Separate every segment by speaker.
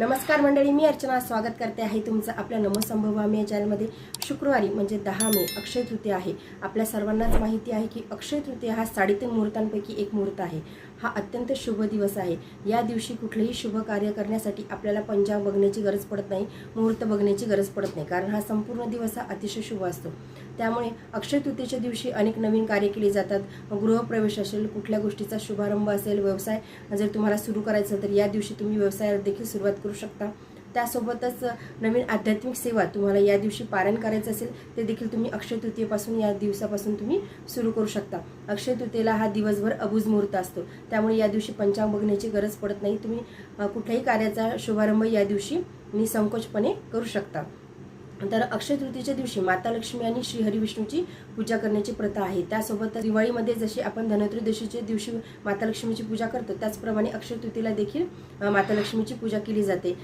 Speaker 1: नमस्कार मंडळी मी अर्चना. स्वागत करते आहे तुमचं आपल्या नमसंभवामी या चॅनलमध्ये. शुक्रवारी म्हणजे दहा मे अक्षय तृतीया आहे. आपल्या सर्वांनाच माहिती आहे की अक्षय तृतीया हा साडेतीन मुहूर्तांपैकी एक मुहूर्त आहे. हा अत्यंत शुभ दिवस आहे. या दिवशी कुठलेही शुभ कार्य करण्यासाठी आपल्याला पंजाब बघण्याची गरज पडत नाही मुहूर्त बघण्याची गरज पडत नाही कारण हा संपूर्ण दिवस हा अतिशय शुभ असतो. त्यामुळे अक्षय तृतीयेच्या दिवशी अनेक नवीन कार्य केली जातात. गृहप्रवेश असेल कुठल्या गोष्टीचा शुभारंभ असेल व्यवसाय जर तुम्हाला सुरू करायचा तर या दिवशी तुम्ही व्यवसायाला देखील सुरुवात करू शकता. त्यासोबतच नवीन आध्यात्मिक सेवा तुम्हाला या दिवशी पारायण करायचं असेल ते देखील तुम्ही अक्षय तृतीयेपासून या दिवसापासून तुम्ही सुरू करू शकता. अक्षय तृतीयेला हा दिवसभर अबुज मुहूर्त असतो. त्यामुळे या दिवशी पंचांग बघण्याची गरज पडत नाही. तुम्ही कुठल्याही कार्याचा शुभारंभ या दिवशी निसंकोचपणे करू शकता. तर अक्षय तृतीच्या दिवशी माता लक्ष्मी आणि श्री हरिविष्णूची पूजा करण्याची प्रथा आहे. त्यासोबत दिवाळीमध्ये जशी आपण धनत्रयोदशीच्या दिवशी माता लक्ष्मीची पूजा करतो त्याचप्रमाणे अक्षय तृतीला देखील माता लक्ष्मीची पूजा केली जाते.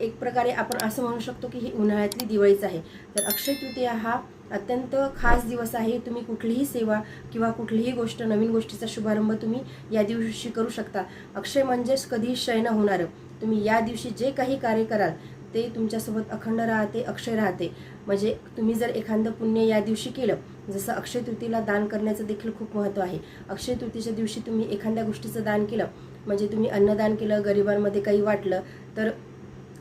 Speaker 1: एक प्रकारे आपण असं म्हणू शकतो की ही उन्हाळ्यातली दिवाळीच आहे. तर अक्षय तृतीया हा अत्यंत खास दिवस आहे. तुम्ही कुठलीही सेवा किंवा कुठलीही गोष्ट नवीन गोष्टीचा शुभारंभ तुम्ही या दिवशी करू शकता. अक्षय म्हणजेच कधी क्षय न होणारं. तुम्ही या दिवशी जे काही कार्य कराल ते तुमच्यासोबत अखंड राहते अक्षय राहते. म्हणजे तुम्ही जर एखादं पुण्य या दिवशी केलं जसं अक्षय तृतीला दान करण्याचं देखील खूप महत्त्व आहे. अक्षय तृतीच्या दिवशी तुम्ही एखाद्या गोष्टीचं दान केलं म्हणजे तुम्ही अन्नदान केलं गरिबांमध्ये काही वाटलं तर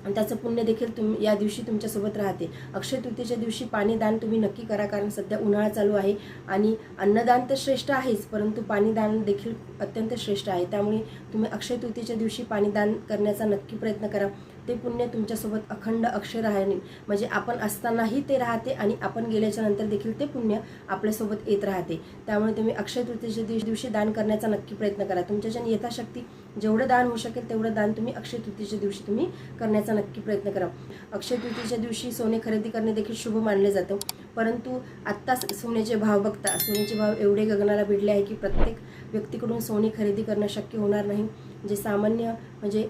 Speaker 1: त्याचं पुण्य देखील तुम या दिवशी तुमच्यासोबत राहते. अक्षय तृतीच्या दिवशी पाणीदान तुम्ही नक्की करा कारण सध्या उन्हाळा चालू आहे आणि अन्नदान तर श्रेष्ठ आहेच परंतु पाणीदान देखील अत्यंत श्रेष्ठ आहे. त्यामुळे तुम्ही अक्षय तृतीच्या दिवशी पाणीदान करण्याचा नक्की प्रयत्न करा. ते पुण्य तुमच्यासोबत अखंड अक्षय राहणे म्हणजे आपण असतानाही ते राहते आणि आपण गेल्याच्यानंतर देखील ते पुण्य आपल्यासोबत येत राहते. त्यामुळे तुम्ही अक्षय तृतीयेच्या दिवशी दिवशी दान करण्याचा नक्की प्रयत्न करा. तुमच्याच्या यथाशक्ती जेवढं दान होऊ शकेल तेवढं दान तुम्ही अक्षय तृतीयेच्या दिवशी तुम्ही करण्याचा नक्की प्रयत्न करा. अक्षय तृतीयेच्या दिवशी सोने खरेदी करणे देखील शुभ मानले जातं. परंतु आत्ता सोन्याचे भाव बघता सोन्याचे भाव एवढे गगनाला भिडले आहे की प्रत्येक व्यक्तीकडून सोने खरेदी करणं शक्य होणार नाही. जे सामान्य म्हणजे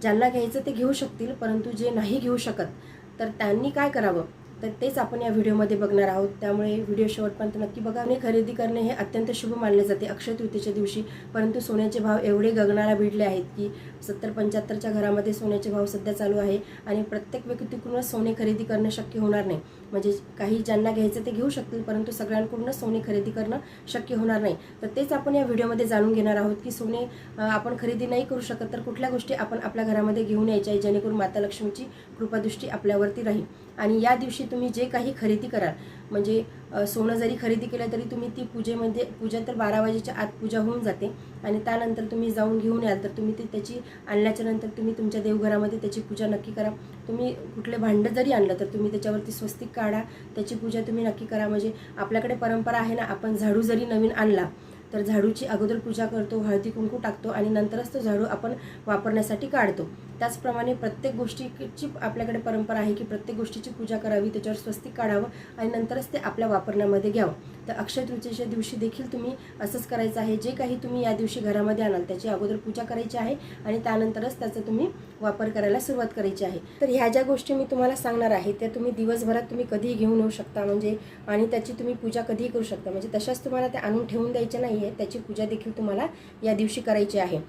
Speaker 1: ज्यांना घ्यायचं ते घेऊ शकतील परंतु जे नाही घेऊ शकत तर त्यांनी काय करावं? तर तेच आपण या व्हिडिओमध्ये बघणार आहोत. त्यामुळे व्हिडिओ शेवटपर्यंत नक्की बघा. आणि खरेदी करणे हे अत्यंत शुभ मानले जाते अक्षय तृतीच्या दिवशी. परंतु सोन्याचे भाव एवढे गगनाला भिडले आहेत की सत्तर पंच्याहत्तरच्या घरामध्ये सोन्याचे भाव सध्या चालू आहे आणि प्रत्येक व्यक्तीकडूनच सोने खरेदी करणं शक्य होणार नाही. म्हणजे काही ज्यांना घ्यायचं ते घेऊ शकतील परंतु सगळ्यांकडूनच सोने खरेदी करणं शक्य होणार नाही. तर तेच आपण या व्हिडिओमध्ये जाणून घेणार आहोत की सोने आपण खरेदी नाही करू शकत तर कुठल्या गोष्टी आपण आपल्या घरामध्ये घेऊन यायच्या आहे जेणेकरून माता लक्ष्मीची कृपादृष्टी आपल्यावरती राहील. आणि या दिवशी तुम्ही जे काही खरेदी कराल म्हणजे सोनं जरी खरेदी केलं तरी तुम्ही ती पूजेमध्ये पूजा तर बारा वाजेच्या आत पूजा होऊन जाते आणि त्यानंतर तुम्ही जाऊन घेऊन याल तर तुम्ही ती त्याची आणल्याच्या नंतर तुम्ही तुमच्या देवघरामध्ये त्याची पूजा नक्की करा. तुम्ही कुठले भांडं जरी आणलं तर तुम्ही त्याच्यावरती स्वस्तिक काढा त्याची पूजा तुम्ही नक्की करा. म्हणजे आपल्याकडे परंपरा आहे ना आपण झाडू जरी नवीन आणला तर झाडूची अगोदर पूजा करतो हळदी कुंकू टाकतो आणि नंतरच तो झाडू आपण वापरण्यासाठी काढतो. त्याचप्रमाणे प्रत्येक गोष्टीची आपल्याकडे परंपरा आहे की प्रत्येक गोष्टीची पूजा करावी त्याच्यावर स्वस्तिक काढावं आणि नंतरच ते आपल्या वापरण्यामध्ये घ्यावं. तर अक्षय तृतीयेच्या दिवशी देखील तुम्ही असंच करायचं आहे. जे काही तुम्ही या दिवशी घरामध्ये आणाल त्याची अगोदर पूजा करायची आहे आणि त्यानंतरच त्याचा तुम्ही वापर करायला सुरुवात करायची आहे. तर ह्या ज्या गोष्टी मी तुम्हाला सांगणार आहे त्या तुम्ही दिवसभरात तुम्ही कधीही घेऊन येऊ शकता म्हणजे आणि त्याची तुम्ही पूजा कधीही करू शकता. म्हणजे तशाच तुम्हाला त्या आणून ठेवून द्यायच्या नाही आहे त्याची पूजा देखील तुम्हाला या दिवशी करायची आहे.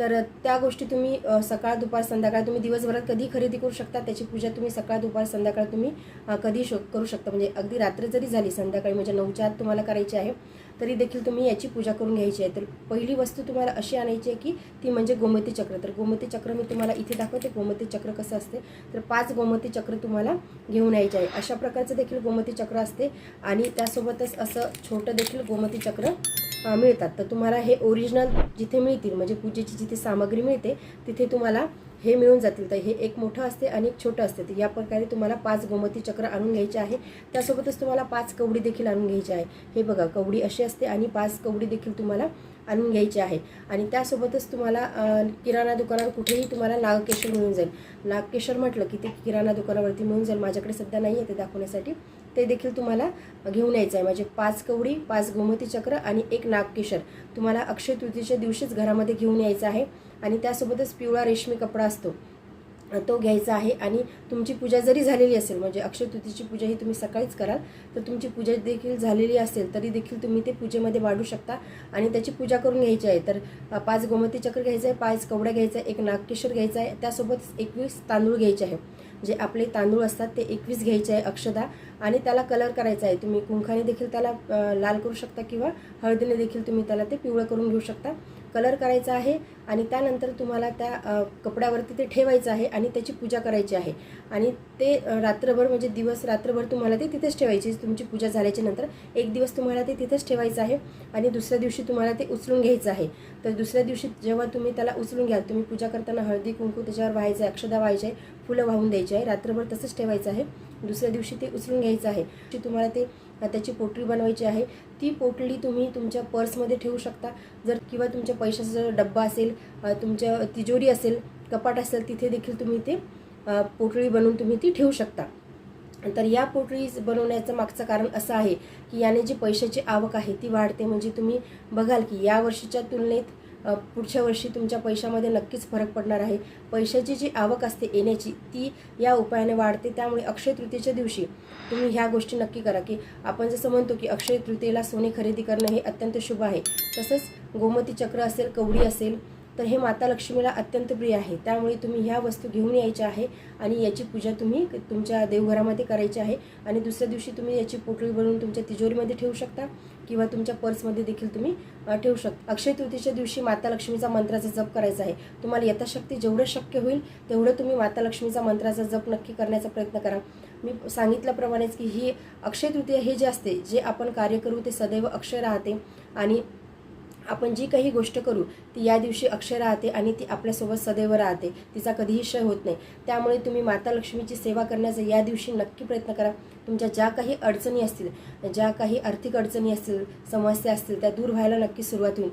Speaker 1: तर त्या गोष्टी तुम्ही सकाळ दुपार संध्याकाळ तुम्ही दिवसभरात कधी खरेदी करू शकता? त्याची पूजा तुम्ही सकाळ दुपार संध्याकाळ तुम्ही कधी शो करू शकता? म्हणजे अगदी रात्र जरी झाली संध्याकाळी म्हणजे नऊच्या आत तुम्हाला करायची आहे तरी देखील तुम्ही याची पूजा करून घ्यायची आहे. तर पहिली वस्तू तुम्हाला अशी आणायची आहे की ती म्हणजे गोमती चक्र. तर गोमती चक्र मी तुम्हाला इथे दाखवते. गोमती चक्र कसं असते? तर पाच गोमती चक्र तुम्हाला घेऊन यायचे आहे. अशा प्रकारचं देखील गोमती चक्र असते आणि त्यासोबतच असं छोटं देखील गोमती चक्र मिळतात. तर तुम्हाला हे ओरिजिनल जिथे मिळतील म्हणजे पूजेची जिथे सामग्री मिळते तिथे तुम्हाला हे मिळून जातील. तर हे एक मोठं असते आणि एक छोटं असते. तर या प्रकारे तुम्हाला पाच गोमती चक्र आणून घ्यायचे आहे. त्यासोबतच तुम्हाला पाच कवडी देखील आणून घ्यायची आहे. हे बघा कवडी अशी असते आणि पाच कवडी देखील तुम्हाला आणून घ्यायची आहे. आणि त्यासोबतच तुम्हाला किराणा दुकानावर कुठेही तुम्हाला नागकेशर मिळून जाईल. नागकेशर म्हटलं की ते किराणा दुकानावरती मिळून जाईल. माझ्याकडे सध्या नाही आहे ते दाखवण्यासाठी. ते देखील तुम्हाला घेऊन यायचं आहे. म्हणजे पाच कवडी पाच गोमती चक्र आणि एक नागकेशर. तुम्हाला अक्षय तृतीच्या दिवशीच घरामध्ये घेऊन यायचं आहे. आणि त्यासोबतच पिवळा रेशमी कपडा असतो. तो घ्यायचा आहे आणि तुमची पूजा जरी झालेली असेल म्हणजे अक्षय तृतीची पूजा ही तुम्ही सकाळीच कराल तर तुमची पूजा देखील झालेली असेल तरी देखील तुम्ही ते पूजेमध्ये वाढू शकता आणि त्याची पूजा करून घ्यायची आहे. तर पाच गोमती चक्र घ्यायचं आहे पाच कवड्या घ्यायचा आहे एक नागकेशर घ्यायचा आहे त्यासोबत एकवीस तांदूळ घ्यायचे आहे. जे आपले तांदूळ असतात ते एकवीस घ्यायचे आहे अक्षदा आणि त्याला कलर करायचा आहे. तुम्ही कुंखाने देखील त्याला लाल करू शकता किंवा हळदीने देखील तुम्ही त्याला ते पिवळं करून घेऊ शकता. कलर करायचा आहे आणि त्यानंतर तुम्हाला त्या कपड्यावरती ते ठेवायचं आहे आणि त्याची पूजा करायची आहे. आणि ते रात्रभर म्हणजे दिवस रात्रभर तुम्हाला ते तिथेच ठेवायची. तुमची पूजा झाल्याच्यानंतर एक दिवस तुम्हाला ते तिथेच ठेवायचं आहे आणि दुसऱ्या दिवशी तुम्हाला ते उचलून घ्यायचं आहे. तर दुसऱ्या दिवशी जेव्हा तुम्ही त्याला उचलून घ्याल तुम्ही पूजा करताना हळदी कुंकू त्याच्यावर व्हायचं आहे अक्षदा व्हायची आहे फुलं वाहून द्यायची आहे रात्रभर तसंच ठेवायचं आहे. दुसऱ्या दिवशी ते उचलून घ्यायचं आहे. तुम्हाला ते त्याची पोटली बनवायची आहे. ती पोटली तुम्ही तुमच्या पर्समध्ये ठेवू शकता. जर किंवा तुमच्या पैशाचा जर डब्बा असेल तुमच्या तिजोरी असेल कपाट असेल तिथे देखील तुम्ही ते पोटळी पोटली बनवून तुम्ही ती ठेवू शकता. तर या पोटळी बनवण्याचं मागचं कारण असं आहे की याने जी पैशाची आवक आहे ती वाढते. म्हणजे तुम्ही बघाल की या वर्षीच्या तुलनेत पुढच्या वर्षी तुमच्या पैशामध्ये नक्कीच फरक पडणार आहे. पैशाची जी आवक असते येण्याची ती या उपायाने वाढते. त्यामुळे अक्षय तृतीयेच्या दिवशी तुम्ही ह्या गोष्टी नक्की करा की आपण जसं म्हणतो की अक्षय तृतीयेला सोने खरेदी करणं हे अत्यंत शुभ आहे. तसंच गोमती चक्र असेल कवडी असेल तर हे माता लक्ष्मीला अत्यंत प्रिय आहे. त्यामुळे तुम्ही ह्या वस्तू घेऊन यायच्या आहे आणि याची पूजा तुम्ही तुमच्या देवघरामध्ये करायची आहे. आणि दुसऱ्या दिवशी तुम्ही याची पोटली बनवून तुमच्या तिजोरीमध्ये ठेवू शकता. किंवा तुमच्या पर्समध्ये देखील तुम्ही ठेवू शकता अक्षय तृतीच्या दिवशी माता लक्ष्मीचा मंत्राचा जप करायचा आहे. तुम्हाला यथाशक्ती जेवढं शक्य होईल तेवढं तुम्ही माता लक्ष्मीचा मंत्राचा जप नक्की करण्याचा प्रयत्न करा. मी सांगितल्याप्रमाणेच की ही अक्षय तृतीय हे जे असते जे आपण कार्य करू ते सदैव अक्षय राहते आणि आपण जी काही गोष्ट करू ती या दिवशी अक्षय राहते आणि ती आपल्यासोबत सदैव राहते. तिचा कधीही क्षय होत नाही. त्यामुळे तुम्ही माता लक्ष्मीची सेवा करण्याचा या दिवशी नक्की प्रयत्न करा. तुमच्या ज्या काही अडचणी असतील ज्या काही आर्थिक अडचणी असतील समस्या असतील त्या दूर व्हायला नक्की सुरुवात होईल.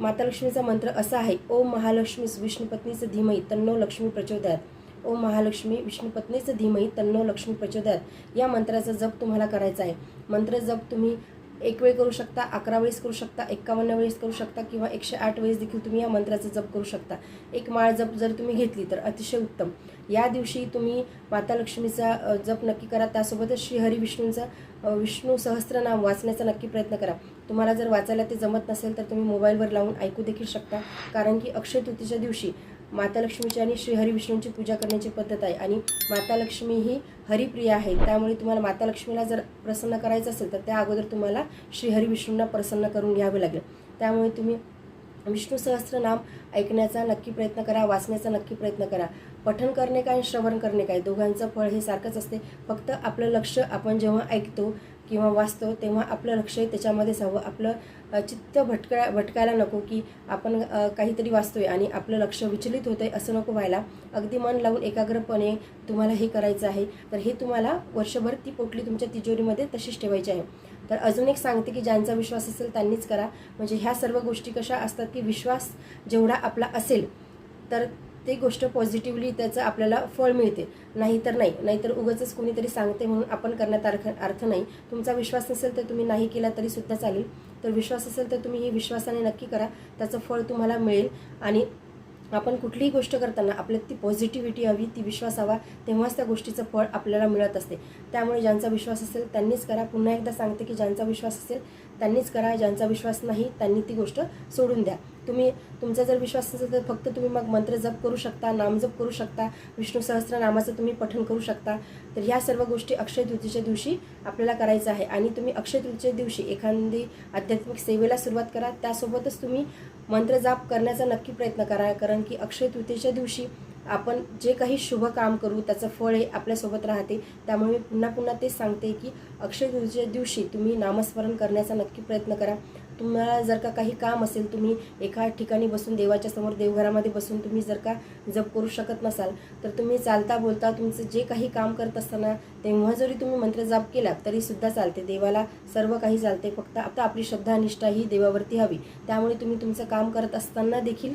Speaker 1: माता लक्ष्मीचा मंत्र असा आहे ओम महालक्ष्मी विष्णुपत्नीचं धीमही तन्नो लक्ष्मी प्रचोदयात. ओम महालक्ष्मी विष्णुपत्नीचं धीमही तन्नो लक्ष्मी प्रचोदयात. या मंत्राचा जप तुम्हाला करायचा आहे. मंत्र जप तुम्ही एक वेळ करू शकता अकरा वेळेस करू शकता एक्कावन्न वेळेस करू शकता किंवा एकशे आठ वेळेस देखील तुम्ही या मंत्राचा जप करू शकता. एक माळ जप जर तुम्ही घेतली तर अतिशय उत्तम. या दिवशी तुम्ही माता लक्ष्मीचा जप नक्की करा. त्यासोबतच श्रीहरी विष्णूंचा विष्णू सहस्त्रनाम वाचण्याचा नक्की प्रयत्न करा. तुम्हाला जर वाचायला ते जमत नसेल तर तुम्ही मोबाईलवर लावून ऐकू देखील शकता. कारण की अक्षय तृतीच्या दिवशी माता लक्ष्मीची आणि श्रीहरी विष्णूंची पूजा करण्याची पद्धत आहे. आणि माता लक्ष्मी ही हरिप्रिय आहे. त्यामुळे तुम्हाला माता लक्ष्मीला जर प्रसन्न करायचं असेल तर त्या अगोदर तुम्हाला श्रीहरी विष्णूंना प्रसन्न करून घ्यावे लागेल. त्यामुळे तुम्ही विष्णू सहस्त्रनाम ऐकण्याचा नक्की प्रयत्न करा वाचण्याचा नक्की प्रयत्न करा. पठन करणे काय आणि श्रवण करणे काय? दोघांचं फळ हे सारखंच असते. फक्त आपलं लक्ष आपण जेव्हा ऐकतो किंवा वाचतो तेव्हा आपलं लक्ष त्याच्यामध्येच हवं आपलं चित्त भटका भटकायला नको की आपण काहीतरी वाचतोय आणि आपलं लक्ष विचलित होतंय असं नको व्हायला. अगदी मन लावून एकाग्रपणे तुम्हाला हे करायचं आहे. तर हे तुम्हाला वर्षभर ती पोटली तुमच्या तिजोरीमध्ये तशीच ठेवायची आहे. तर अजून एक सांगते की ज्यांचा विश्वास असेल त्यांनीच करा. म्हणजे ह्या सर्व गोष्टी कशा असतात की विश्वास जेवढा आपला असेल तर ते गोष्ट पॉझिटिव्हली त्याचं आपल्याला फळ मिळते. नाहीतर नाही. नाहीतर उगाचच कोणीतरी सांगते म्हणून आपण करण्यात अर्थ अर्थ नाही. तुमचा विश्वास नसेल तर तुम्ही नाही केला तरी सुद्धा चालेल. तर विश्वास असेल तर तुम्ही ही विश्वासाने नक्की करा. त्याचं फळ तुम्हाला मिळेल. आणि आपण कुठलीही गोष्ट करताना आपल्यात ती पॉझिटिव्हिटी हवी ती विश्वास हवा तेव्हाच त्या गोष्टीचं फळ आपल्याला मिळत असते. त्यामुळे ज्यांचा विश्वास असेल त्यांनीच करा. पुन्हा एकदा सांगते की ज्यांचा विश्वास असेल त्यांनीच करा ज्यांचा विश्वास नाही त्यांनी ती गोष्ट सोडून द्या. तुम्ही तुमचा जर विश्वास नसेल तर फक्त तुम्ही मग मंत्र जप करू शकता नामजप करू शकता विष्णू सहस्त्र नामाचं तुम्ही पठण करू शकता. तर ह्या सर्व गोष्टी अक्षय तृतीच्या दिवशी आपल्याला करायचं आहे. आणि तुम्ही अक्षय तृतीच्या दिवशी एखादी आध्यात्मिक सेवेला सुरुवात करा. त्यासोबतच तुम्ही मंत्रजाप करण्याचा नक्की प्रयत्न करा. कारण की अक्षय तृतीच्या दिवशी आपण जे काही शुभ काम करू त्याचं फळ हे आपल्यासोबत राहते. त्यामुळे मी पुन्हा पुन्हा ते सांगते की अक्षय तृतीयेच्या दिवशी तुम्ही नामस्मरण करण्याचा नक्की प्रयत्न करा. तुम्हाला जर का काही काम असेल तुम्ही एका ठिकाणी बसून देवाच्या समोर देवघरामध्ये बसून तुम्ही जर का जप करू शकत नसाल तर तुम्ही चालता बोलता तुमचं जे काही काम करत असताना तेव्हा जरी तुम्ही मंत्र जाप केला तरी सुद्धा चालते. देवाला सर्व काही चालते. फक्त आता आपली श्रद्धा निष्ठा ही देवावरती हवी. त्यामुळे तुम्ही तुमचं काम करत असताना देखील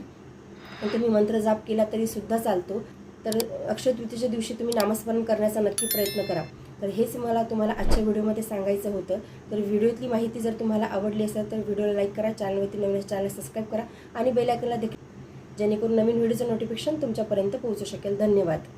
Speaker 1: पण तुम्ही मंत्र जाप केला तरी सुद्धा चालतो. तर अक्षय तृतीयेच्या दिवशी तुम्ही नामस्मरण करण्याचा नक्की प्रयत्न करा. तर हेच मला तुम्हाला आजच्या व्हिडिओमध्ये सांगायचं होतं. तर व्हिडिओतली माहिती जर तुम्हाला आवडली असेल तर व्हिडिओला लाईक करा चॅनलवरती नवीन चॅनल सबस्क्राईब करा आणि बेलायकनला देखील जेणेकरून नवीन व्हिडिओचं नोटिफिकेशन तुमच्यापर्यंत पोहोचू शकेल. धन्यवाद.